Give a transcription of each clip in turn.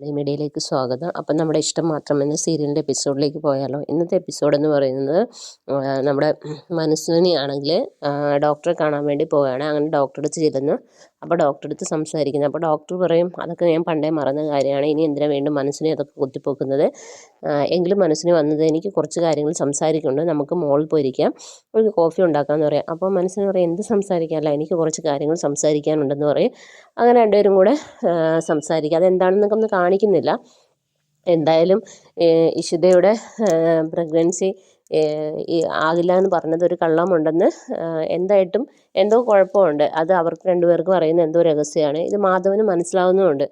മീഡിയയിലേക്ക് സ്വാഗതം. അപ്പം നമ്മുടെ ഇഷ്ടം മാത്രം എന്ന സീരിയലിന്റെ എപ്പിസോഡിലേക്ക് പോയാലോ. ഇന്നത്തെ എപ്പിസോഡ് എന്ന് പറയുന്നത് നമ്മുടെ മനസ്വിനി ആണെങ്കിൽ ഡോക്ടറെ കാണാൻ വേണ്ടി പോവുകയാണ്. അങ്ങനെ ഡോക്ടറെ ചെല്ലുന്നു. അപ്പോൾ ഡോക്ടറെ അടുത്ത് സംസാരിക്കുന്നത് അപ്പോൾ ഡോക്ടർ പറയും അതൊക്കെ ഞാൻ പണ്ടേ മറന്ന കാര്യമാണ്. ഇനി എന്തിനാ വീണ്ടും മനസ്സിനെ അതൊക്കെ കുത്തിപ്പോക്കുന്നത്? എങ്കിലും മനസ്സിന് വന്നത് എനിക്ക് കുറച്ച് കാര്യങ്ങൾ സംസാരിക്കുന്നുണ്ട്. നമുക്ക് മോളിൽ പോയിരിക്കാം. ഒരു കോഫി ഉണ്ടാക്കാമെന്ന് പറയാം. അപ്പോൾ മനസ്സിന് പറയും എന്ത് സംസാരിക്കാമല്ല എനിക്ക് കുറച്ച് കാര്യങ്ങൾ സംസാരിക്കാനുണ്ടെന്ന് പറയും. അങ്ങനെ രണ്ടുപേരും കൂടെ സംസാരിക്കുക അതെന്താണെന്നൊക്കെ ഒന്ന് കാണിക്കുന്നില്ല. എന്തായാലും ഇഷിതയുടെ പ്രഗ്നൻസി ആകില്ല എന്ന് പറഞ്ഞത് ഒരു കള്ളമുണ്ടെന്ന് എന്തായിട്ടും എന്തോ കുഴപ്പമുണ്ട്. അത് അവർക്ക് രണ്ടുപേർക്കും അറിയുന്ന എന്തോ രഹസ്യമാണ്. ഇത് മാധവന് മനസ്സിലാവുന്നുമുണ്ട്.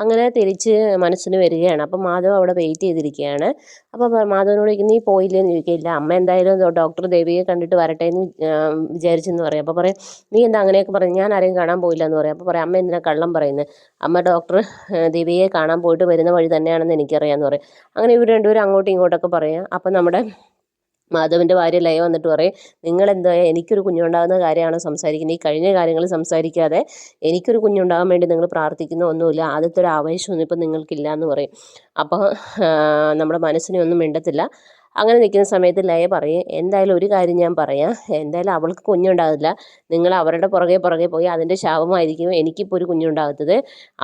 അങ്ങനെ തിരിച്ച് മനസ്സിന് വരികയാണ്. അപ്പം മാധവ് അവിടെ വെയിറ്റ് ചെയ്തിരിക്കുകയാണ്. അപ്പോൾ മാധവനോട് നീ പോയില്ലേന്ന് ചോദിക്കില്ല അമ്മ എന്തായാലും ഡോക്ടർ ദേവിയെ കണ്ടിട്ട് വരട്ടെ എന്ന് വിചാരിച്ചെന്ന് പറയും. അപ്പോൾ പറയും നീ എന്താ അങ്ങനെയൊക്കെ പറയും ഞാൻ ആരെയും കാണാൻ പോയില്ല എന്ന് പറയും. അപ്പോൾ പറയും അമ്മ എന്തിനാ കള്ളം പറയുന്നത് അമ്മ ഡോക്ടർ ദേവിയെ കാണാൻ പോയിട്ട് വരുന്ന വഴി തന്നെയാണെന്ന് എനിക്കറിയാമെന്ന് പറയും. അങ്ങനെ ഇവർ രണ്ടുപേരും അങ്ങോട്ടും ഇങ്ങോട്ടൊക്കെ പറയാം അപ്പം നമ്മുടെ മാധവന്റെ ഭാര്യ ലയ വന്നിട്ട് പറയും നിങ്ങളെന്താ? എനിക്കൊരു കുഞ്ഞുണ്ടാകുന്ന കാര്യമാണ് സംസാരിക്കുന്നത്. ഈ കഴിഞ്ഞ കാര്യങ്ങൾ സംസാരിക്കാതെ എനിക്കൊരു കുഞ്ഞുണ്ടാകാൻ വേണ്ടി നിങ്ങൾ പ്രാർത്ഥിക്കുന്ന ഒന്നുമില്ല. ആദ്യത്തെ ഒരു ആവേശമൊന്നും ഇപ്പം നിങ്ങൾക്കില്ല എന്ന് പറയും. അപ്പോൾ നമ്മുടെ മനസ്സിനെ ഒന്നും മിണ്ടത്തില്ല. അങ്ങനെ നിൽക്കുന്ന സമയത്ത് ലയ പറയും എന്തായാലും ഒരു കാര്യം ഞാൻ പറയാം. എന്തായാലും അവൾക്ക് കുഞ്ഞുണ്ടാകില്ല നിങ്ങൾ അവരുടെ പുറകെ പുറകെ പോയി അതിന്റെ ശാപമായിരിക്കും എനിക്കിപ്പോൾ ഒരു കുഞ്ഞുണ്ടാകത്തത്.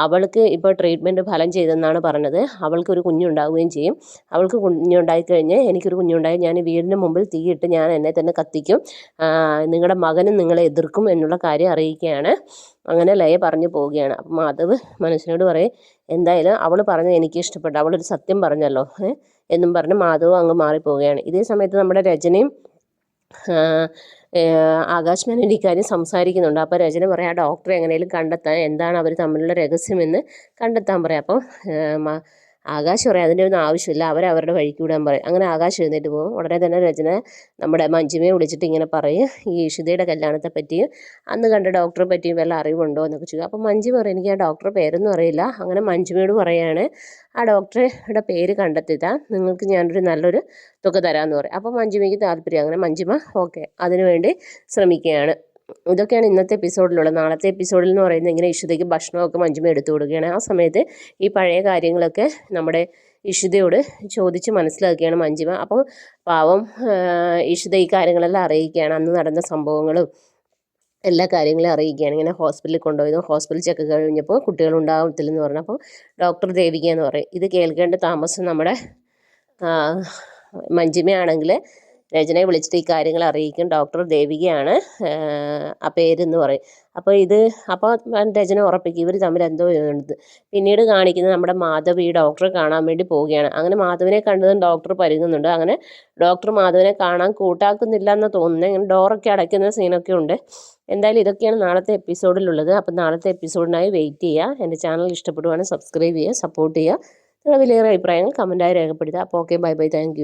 അവൾക്ക് ഇപ്പോൾ ട്രീറ്റ്മെന്റ് ഫലം ചെയ്തെന്നാണ് പറഞ്ഞത്. അവൾക്കൊരു കുഞ്ഞുണ്ടാവുകയും ചെയ്യും. അവൾക്ക് കുഞ്ഞുണ്ടായി കഴിഞ്ഞ് എനിക്കൊരു കുഞ്ഞുണ്ടായി. ഞാൻ വീടിന് മുമ്പിൽ തീയിട്ട് ഞാൻ എന്നെ തന്നെ കത്തിക്കും. നിങ്ങളുടെ മകനും നിങ്ങളെ എതിർക്കും എന്നുള്ള കാര്യം അറിയിക്കുകയാണ്. അങ്ങനെ ലയ പറഞ്ഞു പോവുകയാണ്. അപ്പം മാധവ് മനുഷ്യനോട് പറയും എന്തായാലും അവൾ പറഞ്ഞത് എനിക്ക് ഇഷ്ടപ്പെട്ടു അവളൊരു സത്യം പറഞ്ഞല്ലോ. എന്നും പറഞ്ഞ് മാധവ് അങ്ങ് മാറിപ്പോവുകയാണ്. ഇതേ സമയത്ത് നമ്മുടെ രചനയും ആകാശ് മേനോൻ ഇക്കാര്യം സംസാരിക്കുന്നുണ്ട്. അപ്പോൾ രചന പറയാം ആ ഡോക്ടറെ എങ്ങനെയും കണ്ടെത്താൻ എന്താണ് അവർ തമ്മിലുള്ള രഹസ്യമെന്ന് കണ്ടെത്താൻ പറയാം. അപ്പോൾ ആകാശ് പറയും അതിന്റെ ഒന്നും ആവശ്യമില്ല അവർ അവരുടെ വഴിക്ക് വിടാൻ പറയും. അങ്ങനെ ആകാശ് എഴുന്നേറ്റ് പോകും. ഉടനെ തന്നെ രചന നമ്മുടെ മഞ്ജുമയെ വിളിച്ചിട്ട് ഇങ്ങനെ പറയും ഈ ഇഷിതയുടെ കല്യാണത്തെ പറ്റിയും അന്ന് കണ്ട ഡോക്ടറെ പറ്റിയും വല്ല അറിവുണ്ടോ? എന്നൊക്കെ ചോദിക്കും. അപ്പോൾ മഞ്ജു പറയും എനിക്ക് ആ ഡോക്ടറെ പേരൊന്നും അറിയില്ല. അങ്ങനെ മഞ്ജുമയോട് പറയാണ് ആ ഡോക്ടറുടെ പേര് കണ്ടെത്തിത്താൽ നിങ്ങൾക്ക് ഞാനൊരു നല്ലൊരു തുക തരാമെന്ന് പറയും. അപ്പോൾ മഞ്ജുമയ്ക്ക് താല്പര്യം. അങ്ങനെ മഞ്ജുമ ഓക്കെ അതിനുവേണ്ടി ശ്രമിക്കുകയാണ്. ഇതൊക്കെയാണ് ഇന്നത്തെ എപ്പിസോഡിലുള്ളത്. നാളത്തെ എപ്പിസോഡിൽ എന്ന് പറയുന്നത് ഇങ്ങനെ ഇഷുതയ്ക്ക് ഭക്ഷണമൊക്കെ മഞ്ജുമ എടുത്തു കൊടുക്കുകയാണ്. ആ സമയത്ത് ഈ പഴയ കാര്യങ്ങളൊക്കെ നമ്മുടെ ഇഷിതയോട് ചോദിച്ച് മനസ്സിലാക്കുകയാണ് മഞ്ജിമ. അപ്പോൾ പാവം ഇഷിത ഈ കാര്യങ്ങളെല്ലാം അറിയിക്കുകയാണ്. അന്ന് നടന്ന സംഭവങ്ങളും എല്ലാ കാര്യങ്ങളും അറിയിക്കുകയാണ്. ഇങ്ങനെ ഹോസ്പിറ്റലിൽ കൊണ്ടുപോയത് ഹോസ്പിറ്റൽ ചെക്ക് കഴിഞ്ഞപ്പോൾ കുട്ടികൾ ഉണ്ടാകത്തില്ലെന്ന് പറഞ്ഞപ്പോൾ ഡോക്ടർ ദേവിക എന്ന് പറയും ഇത് കേൾക്കേണ്ട താമസം നമ്മുടെ മഞ്ജിമയാണെങ്കിൽ രചനയെ വിളിച്ചിട്ട് ഈ കാര്യങ്ങൾ അറിയിക്കും. ഡോക്ടർ ദേവികയാണ് ആ പേരെന്ന് പറയും. അപ്പോൾ ഇത് അപ്പോൾ രചന ഉറപ്പിക്കും. ഇവർ തമ്മിൽ എന്തോ ഉണ്ട് പിന്നീട് കാണിക്കുന്നത് നമ്മുടെ മാധവ് ഈ ഡോക്ടറെ കാണാൻ വേണ്ടി പോവുകയാണ്. അങ്ങനെ മാധവിനെ കണ്ടതും ഡോക്ടർ പരുങ്ങുന്നുണ്ട് അങ്ങനെ ഡോക്ടർ മാധവിനെ കാണാൻ കൂട്ടാക്കുന്നില്ല എന്ന് തോന്നുന്നത് ഇങ്ങനെ ഡോറൊക്കെ അടയ്ക്കുന്ന സീനൊക്കെ ഉണ്ട്. എന്തായാലും ഇതൊക്കെയാണ് നാളത്തെ എപ്പിസോഡിലുള്ളത്. അപ്പോൾ നാളത്തെ എപ്പിസോഡിനായി വെയിറ്റ് ചെയ്യുക. എന്റെ ചാനൽ ഇഷ്ടപ്പെടുവാണെങ്കിൽ സബ്സ്ക്രൈബ് ചെയ്യുക സപ്പോർട്ട് ചെയ്യുക. നിങ്ങളുടെ വിലയേറെ അഭിപ്രായങ്ങൾ കമന്റായി രേഖപ്പെടുത്തുക. അപ്പോൾ ഓക്കെ ബൈ ബൈ. താങ്ക്